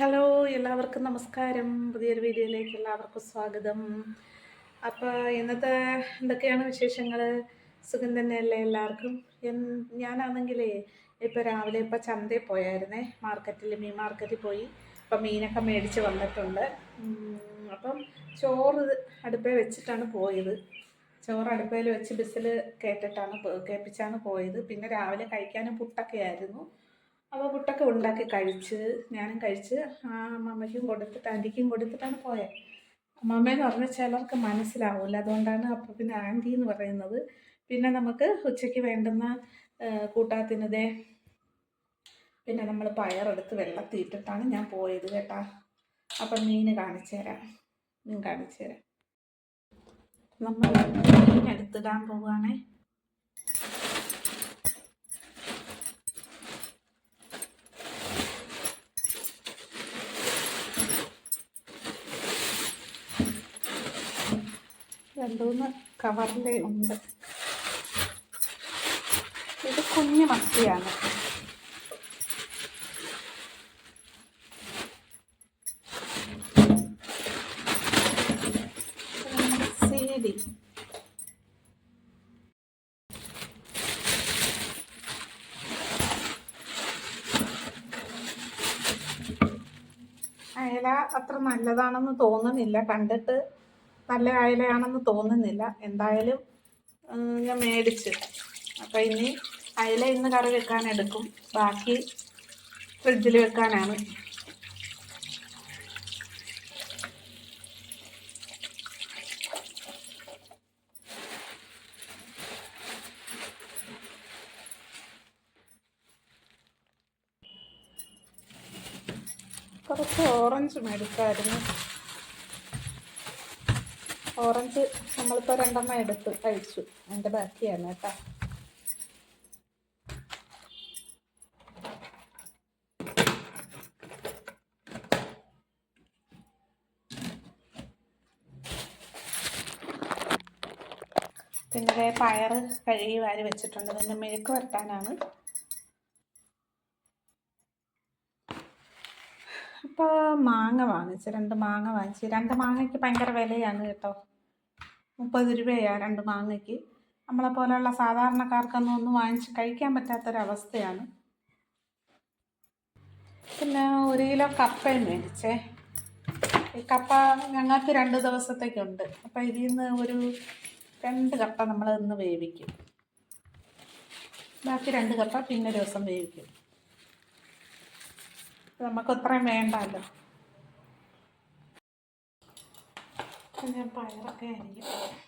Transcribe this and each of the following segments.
Hello എല്ലാവർക്കും നമസ്കാരം. പുതിയൊരു വീഡിയോയിലേക്ക് എല്ലാവർക്കും സ്വാഗതം. അപ്പോൾ ഇന്നത്തെ എന്തൊക്കെയാണ് വിശേഷങ്ങൾ സുഖം തന്നെയല്ലേ എല്ലാവർക്കും? ഞാനാണെങ്കിലേ ഇപ്പോൾ രാവിലെ ഇപ്പോൾ ചന്തയിൽ പോയായിരുന്നേ. മാർക്കറ്റിൽ മീൻ മാർക്കറ്റിൽ പോയി. ഇപ്പം മീനൊക്കെ മേടിച്ച് വന്നിട്ടുണ്ട്. അപ്പം ചോറ് അടുപ്പേ വെച്ചിട്ടാണ് പോയത്. ചോറ് അടുപ്പയിൽ വെച്ച് ബസ്സിൽ കേട്ടിട്ടാണ് കേൾപ്പിച്ചാണ് പോയത്. പിന്നെ രാവിലെ കഴിക്കാനും പുട്ടൊക്കെ ആയിരുന്നു അപ്പോൾ പുട്ടൊക്കെ ഉണ്ടാക്കി കഴിച്ച് ഞാനും കഴിച്ച് ആ അമ്മമ്മയ്ക്കും കൊടുത്തിട്ട് ആന്റിക്കും കൊടുത്തിട്ടാണ് പോയത് അമ്മമ്മ എന്ന് പറഞ്ഞാൽ ചിലർക്ക് മനസ്സിലാവില്ല അതുകൊണ്ടാണ് അപ്പോൾ പിന്നെ ആന്റി എന്ന് പറയുന്നത്. പിന്നെ നമുക്ക് ഉച്ചയ്ക്ക് വേണ്ടുന്ന കൂട്ടാത്തിനതേ പിന്നെ നമ്മൾ പയറെടുത്ത് വെള്ളത്തിയിട്ടിട്ടാണ് ഞാൻ പോയത് കേട്ടാ. അപ്പം മീൻ കാണിച്ചു തരാം. മീൻ കാണിച്ചു തരാം. നമ്മൾ മീൻ എടുത്തിടാൻ പോവുകയാണേ രണ്ടുമൂന്ന് കവറിൽ ഉണ്ട്. ഇത് കുഞ്ഞു മത്തിയാണ്. അയല അത്ര നല്ലതാണെന്ന് തോന്നുന്നില്ല. കണ്ടിട്ട് നല്ല അയലയാണെന്ന് തോന്നുന്നില്ല. എന്തായാലും ഞാൻ മേടിച്ച്. അപ്പം ഇനി അയല ഇന്ന് കറി വെക്കാൻ എടുക്കും. ബാക്കി ഫ്രിഡ്ജിൽ വെക്കാനാണ്. കുറച്ച് ഓറഞ്ച് മേടിച്ചായിരുന്നു ഓറഞ്ച് നമ്മളിപ്പോൾ രണ്ടെണ്ണം എടുത്ത് കഴിച്ചു. അതിന്റെ ബാക്കിയാണ് കേട്ടോ. പിന്നെ പയർ കഴുകി വാരി വെച്ചിട്ടുണ്ട്. ഇതിന്റെ മെഴുക്ക് വരട്ടാനാണ്. ഇപ്പോൾ മാങ്ങ വാങ്ങിച്ച്. രണ്ട് മാങ്ങ വാങ്ങിച്ച്. രണ്ട് മാങ്ങയ്ക്ക് ഭയങ്കര വിലയാണ് കേട്ടോ. മുപ്പത് രൂപയാണ് രണ്ട് മാങ്ങയ്ക്ക്. നമ്മളെ പോലെയുള്ള സാധാരണക്കാർക്കൊന്നും ഒന്നും വാങ്ങിച്ച് കഴിക്കാൻ പറ്റാത്തൊരവസ്ഥയാണ്. പിന്നെ ഒരു കിലോ കപ്പയും മേടിച്ചേ. ഈ കപ്പ ഞങ്ങൾക്ക് രണ്ട് ദിവസത്തേക്കുണ്ട്. അപ്പോൾ ഇതിൽ നിന്ന് ഒരു രണ്ട് കപ്പ നമ്മൾ ഇന്ന് വേവിക്കും. ബാക്കി രണ്ട് കപ്പ പിന്നെ ദിവസം വേവിക്കും. നമുക്ക് അത്രയും വേണ്ടല്ലോ. പയറൊക്കെ ആയിരിക്കും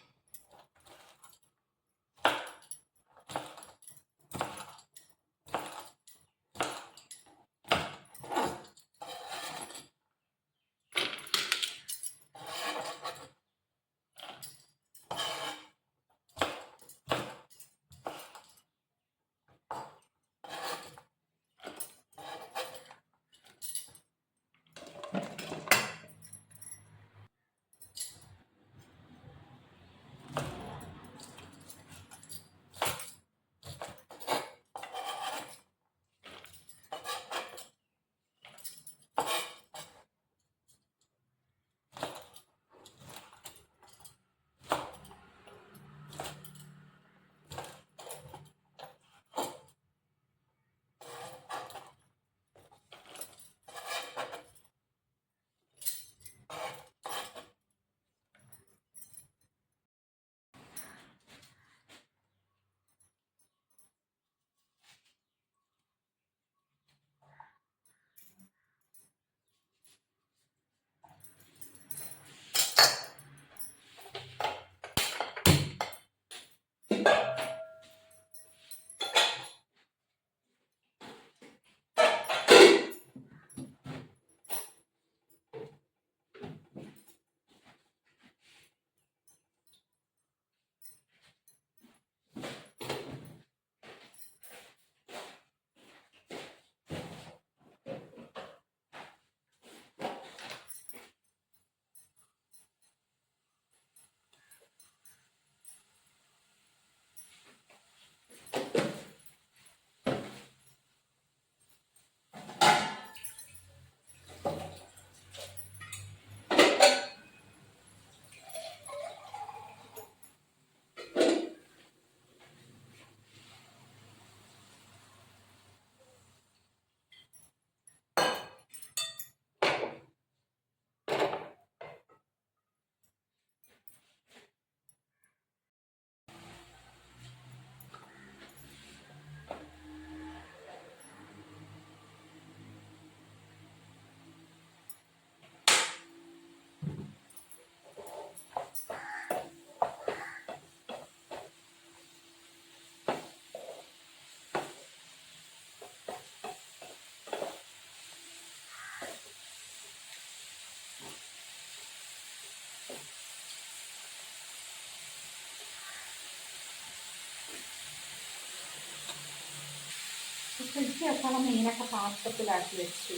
ഫ്രിഡ്ജ് വെക്കണം മീനൊക്കെ പാത്രത്തിലാക്കി വെച്ചു.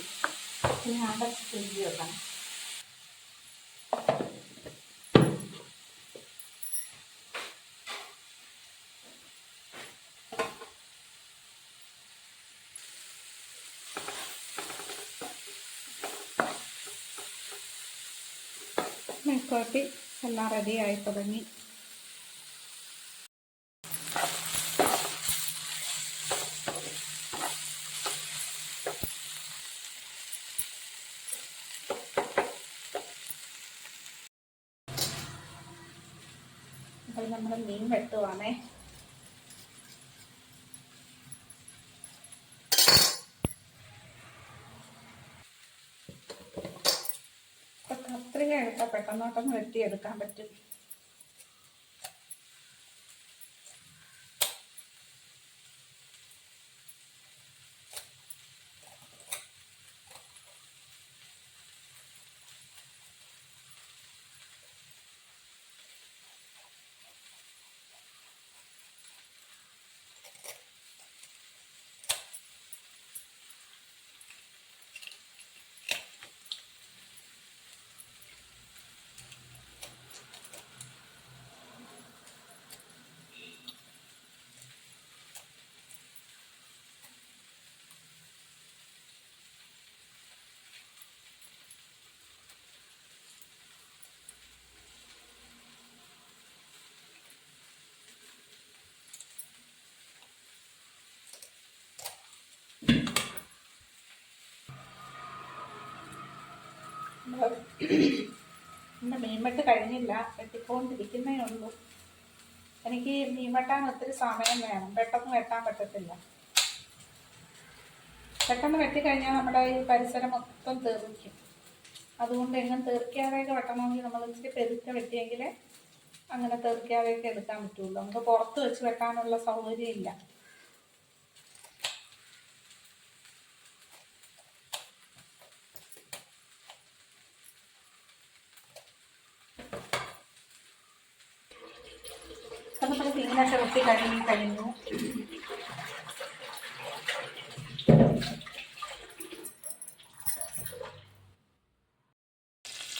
ഇനി അടച്ച് ഫ്രിഡ്ജ് വെക്കണം. മെഴുക്കുവരട്ടി എല്ലാം റെഡി ആയി തുടങ്ങി. നമ്മൾ മീൻ വെട്ടുവാണേ. കത്രിക എടുത്താൽ പെട്ടെന്നോട്ടൊന്ന് വെട്ടിയെടുക്കാൻ പറ്റും നമ്മൾ നമ്മുടെ മീൻവെട്ട് കഴിഞ്ഞില്ല. വെട്ടിക്കൊണ്ടിരിക്കുന്നേ ഉള്ളൂ എനിക്ക് മീൻ വെട്ടാൻ ഒത്തിരി സമയം വേണം. പെട്ടെന്ന് വെട്ടാൻ പറ്റത്തില്ല. പെട്ടെന്ന് വെട്ടിക്കഴിഞ്ഞാൽ നമ്മുടെ ഈ പരിസരം മൊത്തം തെറിക്കും അതുകൊണ്ട് എങ്ങും തെറിക്കാതെയൊക്കെ വെട്ടണമെങ്കിൽ നമ്മൾ ഇച്ചിരി പെരുത്ത വെട്ടിയെങ്കിൽ അങ്ങനെ തെറിക്കാതെയൊക്കെ എടുക്കാൻ പറ്റുള്ളൂ. നമുക്ക് പുറത്ത് വെച്ച് വെട്ടാനുള്ള സൗകര്യം ഇല്ല അപ്പം നമ്മൾ മീനൊക്കെ വെട്ടി കഴുകി കഴിഞ്ഞു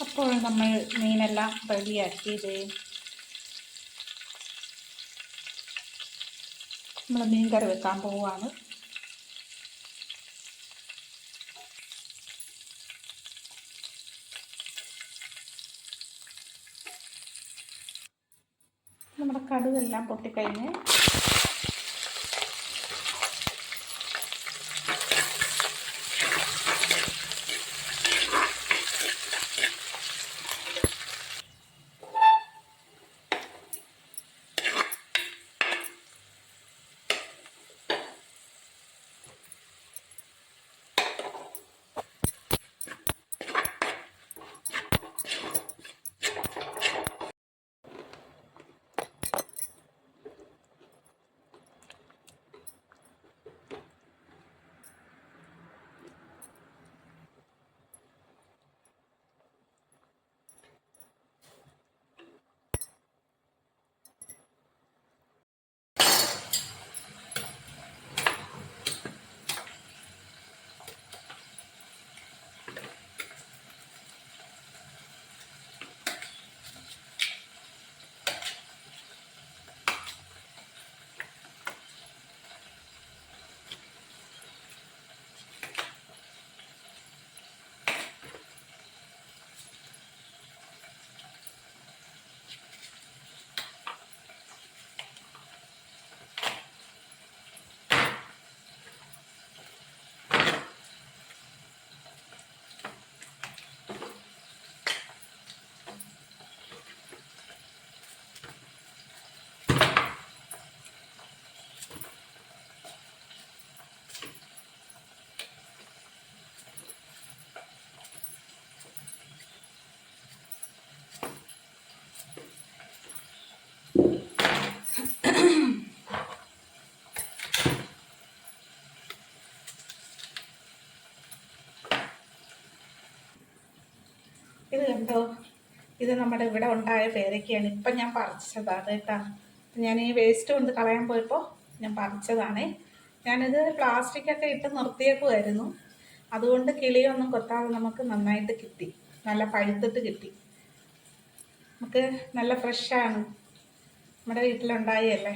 അപ്പോൾ നമ്മൾ മീനെല്ലാം റെഡിയാക്കിയത്. നമ്മൾ മീൻ കറി വെക്കാൻ പോവുകയാണ് നമ്മുടെ കടുവെല്ലാം പൊട്ടിക്കഴിഞ്ഞ് ഇത് കണ്ടോ? ഇത് നമ്മുടെ ഇവിടെ ഉണ്ടായ പേരയ്ക്കാണ് ഇപ്പം ഞാൻ പറിച്ചതാണ് കേട്ടോ. ഞാൻ ഈ വേസ്റ്റ് കൊണ്ട് കളയാൻ പോയപ്പോൾ ഞാൻ പറിച്ചതാണേ. ഞാനിത് പ്ലാസ്റ്റിക്കൊക്കെ ഇട്ട് നിർത്തിയേക്കുമായിരുന്നു അതുകൊണ്ട് കിളിയൊന്നും കൊത്താതെ നമുക്ക് നന്നായിട്ട് കിട്ടി. നല്ല പഴുത്തിട്ട് കിട്ടി. നമുക്ക് നല്ല ഫ്രഷാണ് നമ്മുടെ വീട്ടിലുണ്ടായല്ലേ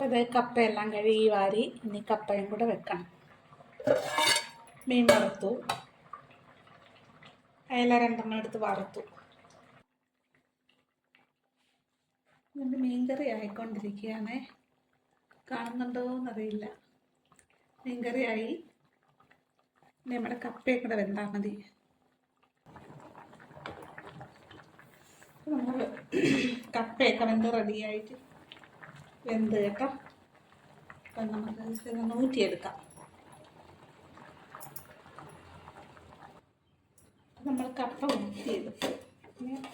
അപ്പോൾ ഇത് കപ്പയെല്ലാം കഴുകി വാരി ഇനി കപ്പയും കൂടെ വെക്കണം. മീൻ വറുത്തു. അയല രണ്ടെണ്ണം എടുത്ത് വറുത്തു. എന്റെ മീൻകറി ആയിക്കൊണ്ടിരിക്കുകയാണേ. കാണുന്നുണ്ടോ എന്നറിയില്ല. മീൻകറി ആയി നമ്മുടെ കപ്പയൊക്കെ കൂടെ വെന്താൽ മതി. നമ്മൾ കപ്പയൊക്കെ വെന്ത് റെഡിയായിട്ട് വെന്ത് കേട്ടോ? അപ്പം നമുക്ക് ഇതൊന്ന് ഊറ്റിയെടുക്കാം നമ്മൾ കപ്പ ഊറ്റിയെടുത്ത്.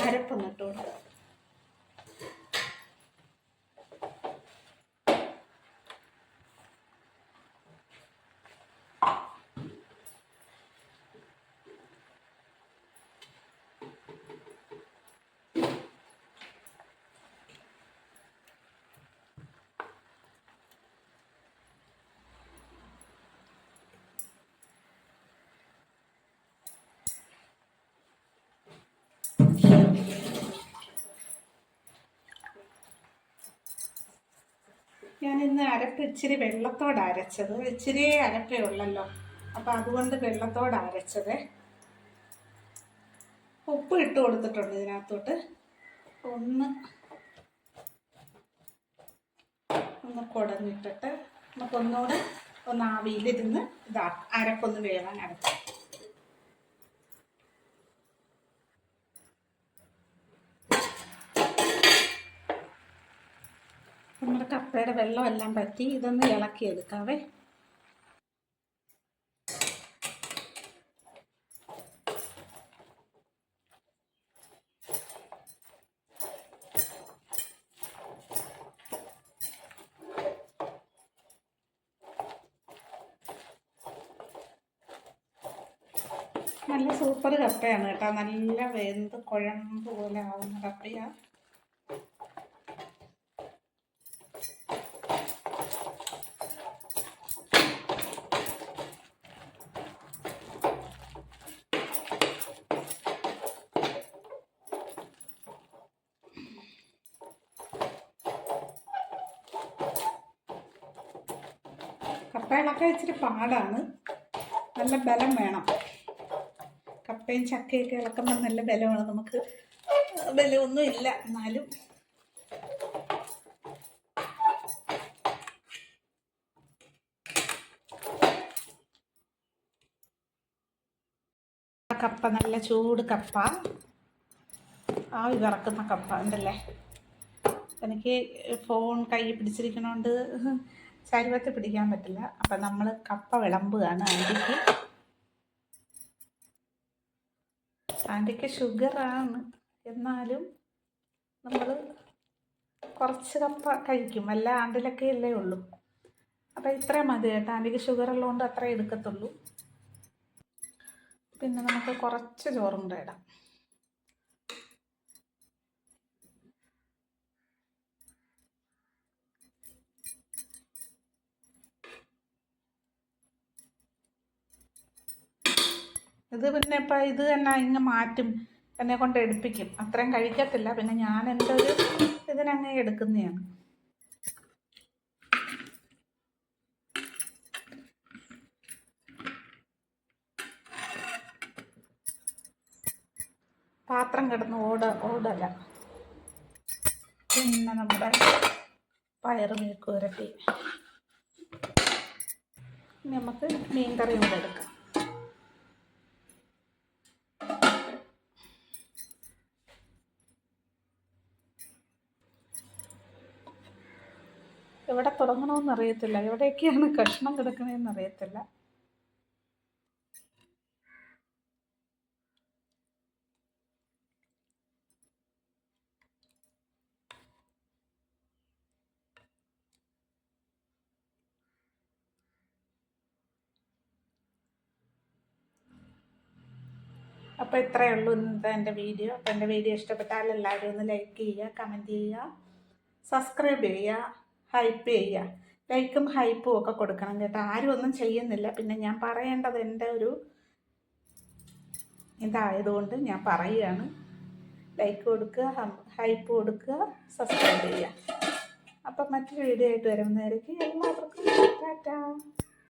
അരപ്പൊന്നിട്ട് അരപ്പൊന്ന് കൊടുക്കാം ഞാൻ അരപ്പ് ഇച്ചിരി വെള്ളത്തോടെ അരച്ചത്. ഇച്ചിരി അരപ്പേ ഉള്ളല്ലോ. അപ്പം അതുകൊണ്ട് വെള്ളത്തോട് അരച്ചത്. ഉപ്പ് ഇട്ട് കൊടുത്തിട്ടുണ്ട് ഇതിനകത്തോട്ട്. ഒന്ന് ഒന്ന് കുടഞ്ഞിട്ടിട്ട് നമുക്കൊന്നുകൂടെ ഒന്ന് ആവിയിലിരുന്ന് ഇതാ അരപ്പൊന്ന് വേവാൻ അരക്കാം വെള്ളം വെള്ളമെല്ലാം പറ്റി ഇതൊന്ന് ഇളക്കി എടുക്കാവേ നല്ല സൂപ്പർ കപ്പയാണ് കേട്ടോ. നല്ല വെന്ത് കുഴമ്പ് പോലെ ആവുന്ന കപ്പയാണ് കപ്പയിളക്കാൻ ഇച്ചിരി പാടാണ്. നല്ല ബലം വേണം. കപ്പയും ചക്കയൊക്കെ ഇളക്കുമ്പോൾ നല്ല ബലമാണ്. നമുക്ക് ബലമൊന്നും ഇല്ല എന്നാലും കപ്പ നല്ല ചൂട് കപ്പ. ആവി പറക്കുന്ന കപ്പ ഉണ്ടല്ലേ? എനിക്ക് ഫോൺ കൈ പിടിച്ചിരിക്കണോണ്ട് ചരുവത്തിൽ പിടിക്കാൻ പറ്റില്ല. അപ്പം നമ്മൾ കപ്പ വിളമ്പുകയാണ് ആന്റിക്ക്. ആന്റിക്ക് ഷുഗറാണ്. എന്നാലും നമ്മൾ കുറച്ച് കപ്പ കഴിക്കും. അല്ല ആണ്ടിലൊക്കെ അല്ലേ ഉള്ളൂ. അപ്പം ഇത്രയും മതി കേട്ടോ. ആന്റിക്ക് ഷുഗർ ഉള്ളതുകൊണ്ട് അത്രേ എടുക്കത്തുള്ളൂ. പിന്നെ നമുക്ക് കുറച്ച് ചോറും കൂടെ ഇടാം. ഇത് പിന്നെ ഇപ്പം ഇത് തന്നെ ഇങ്ങ് മാറ്റും. എന്നെ കൊണ്ട് എടുപ്പിക്കും. അത്രയും കഴിക്കത്തില്ല. പിന്നെ ഞാൻ എന്റെ ഒരു ഇതിനങ്ങ് എടുക്കുന്നതാണ്. പാത്രം കിടന്ന് ഓട ഓടല പിന്നെ നമ്മുടെ പയറ് മെഴുക്ക് പുരട്ടി നമുക്ക് മീൻ കറിയും കൂടെ എടുക്കാം. എവിടെ തുടങ്ങണമെന്ന് അറിയത്തില്ല എവിടെയൊക്കെയാണ് കഷ്ണം കിടക്കണമെന്ന് അറിയത്തില്ല അപ്പോൾ ഇത്രയേ ഉള്ളൂ ഇന്നത്തെ എന്റെ വീഡിയോ. അപ്പോൾ എന്റെ വീഡിയോ ഇഷ്ടപ്പെട്ടാൽ എല്ലാവരും ഒന്ന് ലൈക്ക് ചെയ്യുക കമന്റ് ചെയ്യുക സബ്സ്ക്രൈബ് ചെയ്യുക. ഹൈപ്പ് ചെയ്യുക. ലൈക്കും ഹൈപ്പും ഒക്കെ കൊടുക്കണം കേട്ടോ. ആരും ഒന്നും ചെയ്യുന്നില്ല. പിന്നെ ഞാൻ പറയേണ്ടത് എന്റെ ഒരു ഇതായതുകൊണ്ട് ഞാൻ പറയുകയാണ്. ലൈക്ക് കൊടുക്കുക ഹൈപ്പ് കൊടുക്കുക സബ്സ്ക്രൈബ് ചെയ്യുക. അപ്പം മറ്റൊരു വീഡിയോ ആയിട്ട് വരുന്നതായിരിക്കും എല്ലാവർക്കും